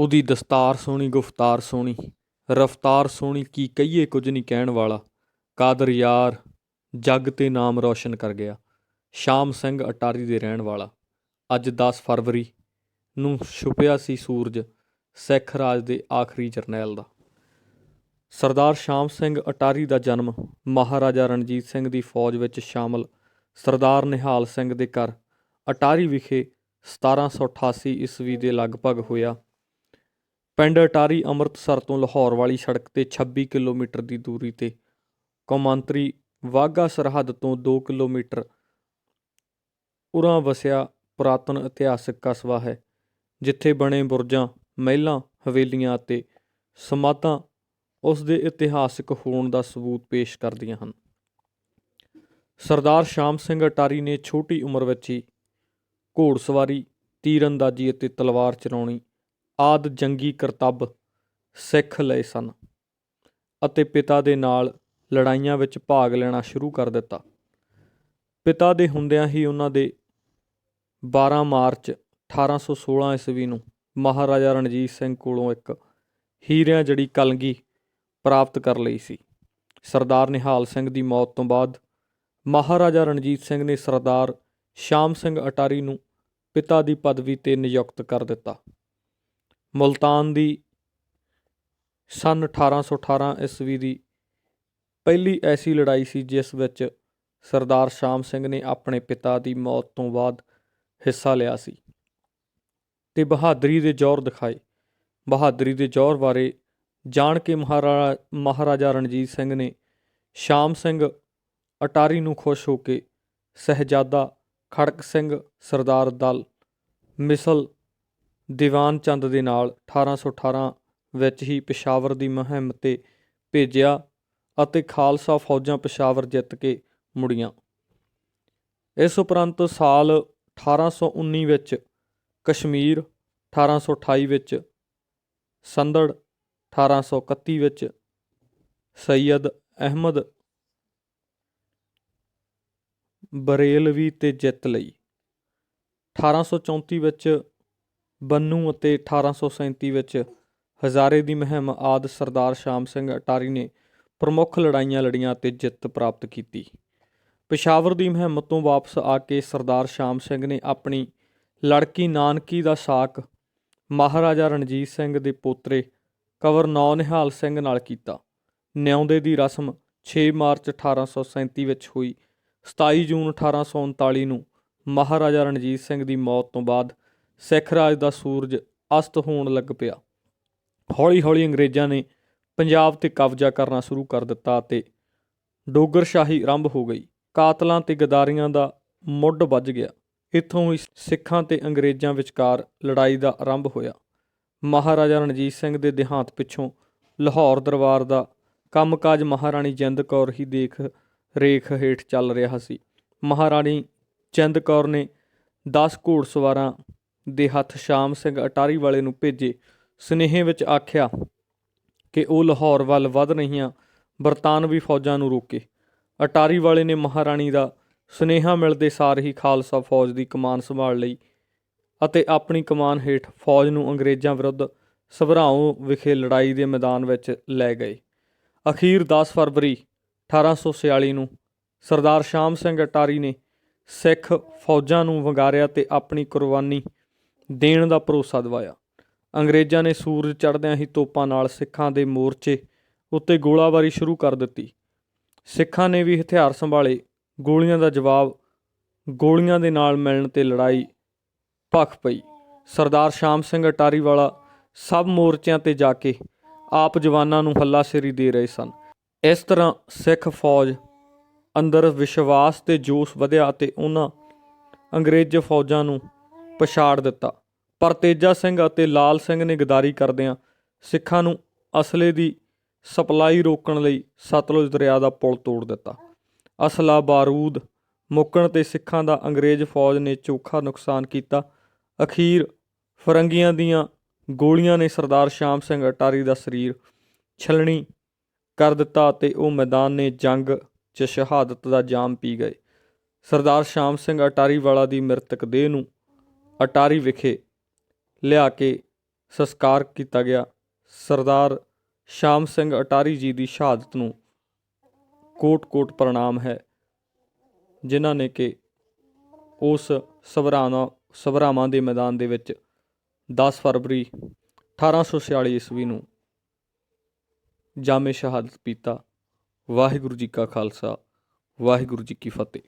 ਉਹਦੀ ਦਸਤਾਰ ਸੋਹਣੀ, ਗੁਫਤਾਰ ਸੋਹਣੀ, ਰਫਤਾਰ ਸੋਹਣੀ ਕੀ ਕਹੀਏ ਕੁਝ ਨਹੀਂ ਕਹਿਣ ਵਾਲਾ। ਕਾਦਰ ਯਾਰ, ਜੱਗ ਤੇ ਨਾਮ ਰੌਸ਼ਨ ਕਰ ਗਿਆ। ਸ਼ਾਮ ਸਿੰਘ ਅਟਾਰੀ ਦੇ ਰਹਿਣ ਵਾਲਾ। ਅੱਜ 10 ਫਰਵਰੀ ਨੂੰ ਛੁਪਿਆ ਸੀ ਸੂਰਜ, ਸਿੱਖ ਰਾਜ ਦੇ ਆਖਰੀ ਜਰਨੈਲ ਦਾ। ਸਰਦਾਰ ਸ਼ਾਮ ਸਿੰਘ ਅਟਾਰੀ ਦਾ ਜਨਮ ਮਹਾਰਾਜਾ ਰਣਜੀਤ ਸਿੰਘ ਦੀ ਫੌਜ ਵਿੱਚ ਸ਼ਾਮਲ ਸਰਦਾਰ ਨਿਹਾਲ ਸਿੰਘ ਦੇ ਘਰ, ਅਟਾਰੀ ਵਿਖੇ 1788 ਈਸਵੀ ਦੇ ਲਗਭਗ ਹੋਇਆ। ਪਿੰਡ ਅਟਾਰੀ ਅੰਮ੍ਰਿਤਸਰ ਤੋਂ ਲਾਹੌਰ ਵਾਲੀ ਸੜਕ ਤੇ 26 ਕਿਲੋਮੀਟਰ ਦੀ ਦੂਰੀ ਤੇ ਕੌਮਾਂਤਰੀ ਵਾਹਗਾ ਸਰਹੱਦ ਤੋਂ 2 ਕਿਲੋਮੀਟਰ ਉਰਾਂ ਵਸਿਆ ਪੁਰਾਤਨ ਇਤਿਹਾਸਕ ਕਸਬਾ ਹੈ, ਜਿੱਥੇ ਬਣੇ ਬੁਰਜਾਂ, ਮਹਿਲਾਂ, ਹਵੇਲੀਆਂ ਅਤੇ ਸਮਾਧਾਂ ਉਸ ਦੇ ਇਤਿਹਾਸਕ ਹੋਣ ਦਾ ਸਬੂਤ ਪੇਸ਼ ਕਰਦੀਆਂ ਹਨ। ਸਰਦਾਰ ਸ਼ਾਮ ਸਿੰਘ ਅਟਾਰੀ ਨੇ ਛੋਟੀ ਉਮਰ ਵਿੱਚ ਹੀ ਘੋੜਸਵਾਰੀ, ਤੀਰਅੰਦਾਜ਼ੀ ਅਤੇ ਤਲਵਾਰ ਚਲਾਉਣੀ ਆਦ ਜੰਗੀ ਕਰਤੱਬ ਸਿੱਖ ਲਏ ਸਨ ਅਤੇ ਪਿਤਾ ਦੇ ਨਾਲ ਲੜਾਈਆਂ ਵਿੱਚ ਭਾਗ ਲੈਣਾ ਸ਼ੁਰੂ ਕਰ ਦਿੱਤਾ। ਪਿਤਾ ਦੇ ਹੁੰਦਿਆਂ ਹੀ ਉਹਨਾਂ ਦੇ 12 ਮਾਰਚ 1816 ਈਸਵੀ ਨੂੰ ਮਹਾਰਾਜਾ ਰਣਜੀਤ ਸਿੰਘ ਕੋਲੋਂ ਇੱਕ ਹੀਰਿਆਂ ਜੜੀ ਕਲਗੀ ਪ੍ਰਾਪਤ ਕਰ ਲਈ ਸੀ। ਸਰਦਾਰ ਨਿਹਾਲ ਸਿੰਘ ਦੀ ਮੌਤ ਤੋਂ ਬਾਅਦ ਮਹਾਰਾਜਾ ਰਣਜੀਤ ਸਿੰਘ ਨੇ ਸਰਦਾਰ ਸ਼ਾਮ ਸਿੰਘ ਅਟਾਰੀ ਨੂੰ ਪਿਤਾ ਦੀ ਪਦਵੀ ਤੇ ਨਿਯੁਕਤ ਕਰ ਦਿੱਤਾ। ਮੁਲਤਾਨ ਦੀ ਸਨ 1818 ਈਸਵੀ ਦੀ ਪਹਿਲੀ ਐਸੀ ਲੜਾਈ ਸੀ ਜਿਸ ਵਿੱਚ ਸਰਦਾਰ ਸ਼ਾਮ ਸਿੰਘ ਨੇ ਆਪਣੇ ਪਿਤਾ ਦੀ ਮੌਤ ਤੋਂ ਬਾਅਦ ਹਿੱਸਾ ਲਿਆ ਸੀ ਤੇ ਬਹਾਦਰੀ ਦੇ ਜ਼ੋਰ ਦਿਖਾਏ। ਬਹਾਦਰੀ ਦੇ ਜ਼ੋਰ ਬਾਰੇ ਜਾਣ ਕੇ ਮਹਾਰਾਜਾ ਮਹਾਰਾਜਾ ਰਣਜੀਤ ਸਿੰਘ ਨੇ ਸ਼ਾਮ ਸਿੰਘ ਅਟਾਰੀ ਨੂੰ ਖੁਸ਼ ਹੋ ਕੇ ਸਹਿਜਾਦਾ ਖੜਕ ਸਿੰਘ ਸਰਦਾਰ ਦਲ ਮਿਸਲ ਦੀਵਾਨ ਚੰਦ ਦੇ ਨਾਲ 1818 ਵਿੱਚ ਹੀ ਪਿਸ਼ਾਵਰ ਦੀ ਮੁਹਿੰਮ ਤੇ ਭੇਜਿਆ ਅਤੇ ਖਾਲਸਾ ਫੌਜਾਂ ਪਿਸ਼ਾਵਰ ਜਿੱਤ ਕੇ ਮੁੜੀਆਂ। ਇਸ ਉਪਰੰਤ ਸਾਲ 1819 ਵਿੱਚ ਕਸ਼ਮੀਰ 1828 ਵਿੱਚ ਸੰਦੜ 1831 ਵਿੱਚ ਸੈਯਦ ਅਹਿਮਦ ਬਰੇਲਵੀ ਤੇ ਜਿੱਤ ਲਈ। 1834 ਵਿੱਚ ਬੰਨੂ ਅਤੇ 1837 ਵਿੱਚ ਹਜ਼ਾਰੇ ਦੀ ਮੁਹਿੰਮ ਆਦ ਸਰਦਾਰ ਸ਼ਾਮ ਸਿੰਘ ਅਟਾਰੀ ਨੇ ਪ੍ਰਮੁੱਖ ਲੜਾਈਆਂ ਲੜੀਆਂ ਅਤੇ ਜਿੱਤ ਪ੍ਰਾਪਤ ਕੀਤੀ। ਪਿਸ਼ਾਵਰ ਦੀ ਮੁਹਿੰਮ ਤੋਂ ਵਾਪਸ ਆ ਕੇ ਸਰਦਾਰ ਸ਼ਾਮ ਸਿੰਘ ਨੇ ਆਪਣੀ ਲੜਕੀ ਨਾਨਕੀ ਦਾ ਸਾਕ ਮਹਾਰਾਜਾ ਰਣਜੀਤ ਸਿੰਘ ਦੇ ਪੋਤਰੇ ਕਵਰ ਨੌ ਨਿਹਾਲ ਸਿੰਘ ਨਾਲ ਕੀਤਾ। ਨਿਆਉਂਦੇ ਦੀ ਰਸਮ 6 ਮਾਰਚ 1837 ਵਿੱਚ ਹੋਈ। 27 ਜੂਨ 1839 ਨੂੰ ਮਹਾਰਾਜਾ ਰਣਜੀਤ ਸਿੰਘ ਦੀ ਮੌਤ ਤੋਂ ਬਾਅਦ ਸਿੱਖ ਰਾਜ ਦਾ ਸੂਰਜ ਅਸਤ ਹੋਣ ਲੱਗ ਪਿਆ। ਹੌਲੀ-ਹੌਲੀ ਅੰਗਰੇਜ਼ਾਂ ਨੇ ਪੰਜਾਬ ਤੇ ਕਬਜ਼ਾ ਕਰਨਾ ਸ਼ੁਰੂ ਕਰ ਦਿੱਤਾ ਅਤੇ ਡੋਗਰਸ਼ਾਹੀ ਆਰੰਭ ਹੋ ਗਈ। ਕਾਤਲਾਂ ਤੇ ਗਦਾਰੀਆਂ ਦਾ ਮੁੱਢ ਵੱਜ ਗਿਆ। ਇੱਥੋਂ ਹੀ ਸਿੱਖਾਂ ਤੇ ਅੰਗਰੇਜ਼ਾਂ ਵਿਚਕਾਰ ਲੜਾਈ ਦਾ ਆਰੰਭ ਹੋਇਆ। ਮਹਾਰਾਜਾ ਰਣਜੀਤ ਸਿੰਘ ਦੇ ਦੇਹਾਂਤ ਪਿੱਛੋਂ ਲਾਹੌਰ ਦਰਬਾਰ ਦਾ ਕੰਮਕਾਜ ਮਹਾਰਾਣੀ ਜਿੰਦ ਕੌਰ ਹੀ ਦੇਖ ਰੇਖ ਹੇਠ ਚੱਲ ਰਿਹਾ ਸੀ। ਮਹਾਰਾਣੀ ਜਿੰਦ ਕੌਰ ਨੇ 10 ਘੋੜਸਵਾਰਾਂ ਦੇ ਹੱਥ ਸ਼ਾਮ ਸਿੰਘ ਅਟਾਰੀ ਵਾਲੇ ਨੂੰ ਭੇਜੇ। ਸਨੇਹੇ ਵਿੱਚ ਆਖਿਆ ਕਿ ਉਹ ਲਾਹੌਰ ਵੱਲ ਵੱਧ ਰਹੀਆਂ ਬਰਤਾਨਵੀ ਫੌਜਾਂ ਨੂੰ ਰੋਕੇ। ਅਟਾਰੀ ਵਾਲੇ ਨੇ ਮਹਾਰਾਣੀ ਦਾ ਸੁਨੇਹਾ ਮਿਲਦੇ ਸਾਰ ਹੀ ਖਾਲਸਾ ਫੌਜ ਦੀ ਕਮਾਨ ਸੰਭਾਲ ਲਈ ਅਤੇ ਆਪਣੀ ਕਮਾਨ ਹੇਠ ਫੌਜ ਨੂੰ ਅੰਗਰੇਜ਼ਾਂ ਵਿਰੁੱਧ ਸਭਰਾਓ ਵਿਖੇ ਲੜਾਈ ਦੇ ਮੈਦਾਨ ਵਿੱਚ ਲੈ ਗਏ। ਅਖੀਰ 10 ਫਰਵਰੀ 1846 ਨੂੰ ਸਰਦਾਰ ਸ਼ਾਮ ਸਿੰਘ ਅਟਾਰੀ ਨੇ ਸਿੱਖ ਫੌਜਾਂ ਨੂੰ ਵੰਗਾਰਿਆ ਤੇ ਆਪਣੀ ਕੁਰਬਾਨੀ ਦੇਣ ਦਾ ਭਰੋਸਾ ਦਿਵਾਇਆ। ਅੰਗਰੇਜ਼ਾਂ ਨੇ ਸੂਰਜ ਚੜ੍ਹਦਿਆਂ ਹੀ ਤੋਪਾਂ ਨਾਲ ਸਿੱਖਾਂ ਦੇ ਮੋਰਚੇ ਉੱਤੇ ਗੋਲਾਬਾਰੀ ਸ਼ੁਰੂ ਕਰ ਦਿੱਤੀ। ਸਿੱਖਾਂ ਨੇ ਵੀ ਹਥਿਆਰ ਸੰਭਾਲੇ। ਗੋਲੀਆਂ ਦਾ ਜਵਾਬ, ਗੋਲੀਆਂ ਦੇ ਨਾਲ ਮਿਲਣ ਤੇ ਲੜਾਈ ਭਖ ਪਈ। ਸਰਦਾਰ ਸ਼ਾਮ ਸਿੰਘ ਅਟਾਰੀ ਵਾਲਾ ਸਭ ਮੋਰਚਿਆਂ ਤੇ ਜਾ ਕੇ ਆਪ ਜਵਾਨਾਂ ਨੂੰ ਹੱਲਾਸ਼ੇਰੀ ਦੇ ਰਹੇ ਸਨ। ਇਸ ਤਰ੍ਹਾਂ ਸਿੱਖ ਫੌਜ ਅੰਦਰ ਵਿਸ਼ਵਾਸ ਤੇ ਜੋਸ਼ ਵਧਿਆ ਤੇ ਉਹਨਾਂ ਅੰਗਰੇਜ਼ ਫੌਜਾਂ ਨੂੰ ਪਛਾੜ ਦਿੱਤਾ। ਪਰ ਤੇਜਾ ਸਿੰਘ ਅਤੇ ਲਾਲ ਸਿੰਘ ਨੇ ਗਦਾਰੀ ਕਰਦਿਆਂ ਸਿੱਖਾਂ ਨੂੰ ਅਸਲੇ ਦੀ ਸਪਲਾਈ ਰੋਕਣ ਲਈ ਸਤਲੁਜ ਦਰਿਆ ਦਾ ਪੁਲ ਤੋੜ ਦਿੱਤਾ। ਅਸਲਾ ਬਾਰੂਦ ਮੁੱਕਣ ਤੇ ਸਿੱਖਾਂ ਦਾ ਅੰਗਰੇਜ਼ ਫੌਜ ਨੇ ਚੋਖਾ ਨੁਕਸਾਨ ਕੀਤਾ। ਅਖੀਰ ਫਰੰਗੀਆਂ ਦੀਆਂ ਗੋਲੀਆਂ ਨੇ ਸਰਦਾਰ ਸ਼ਾਮ ਸਿੰਘ ਅਟਾਰੀ ਦਾ ਸਰੀਰ ਛਲਣੀ ਕਰ ਦਿੱਤਾ ਤੇ ਉਹ ਮੈਦਾਨ ਨੇ ਜੰਗ 'ਚ ਸ਼ਹਾਦਤ ਦਾ ਜਾਮ ਪੀ ਗਏ। ਸਰਦਾਰ ਸ਼ਾਮ ਸਿੰਘ ਅਟਾਰੀ ਵਾਲਾ ਦੀ ਮ੍ਰਿਤਕ ਦੇਹ ਨੂੰ ਅਟਾਰੀ ਵਿਖੇ ਲਿਆ ਕੇ ਸੰਸਕਾਰ ਕੀਤਾ ਗਿਆ। ਸਰਦਾਰ ਸ਼ਾਮ ਸਿੰਘ ਅਟਾਰੀ ਜੀ ਦੀ ਸ਼ਹਾਦਤ ਨੂੰ ਕੋਟ-ਕੋਟ ਪ੍ਰਣਾਮ ਹੈ, ਜਿਨ੍ਹਾਂ ਨੇ ਕਿ ਉਸ ਸਭਰਾਵਾਂ ਸਵਰਾਵਾਂ ਦੇ ਮੈਦਾਨ ਦੇ ਵਿੱਚ 10 ਫਰਵਰੀ 1846 ਈਸਵੀ ਨੂੰ ਜਾਮੇ ਸ਼ਹਾਦਤ ਪੀਤਾ। ਵਾਹਿਗੁਰੂ ਜੀ ਕਾ ਖਾਲਸਾ, ਵਾਹਿਗੁਰੂ ਜੀ ਕੀ ਫਤਿਹ।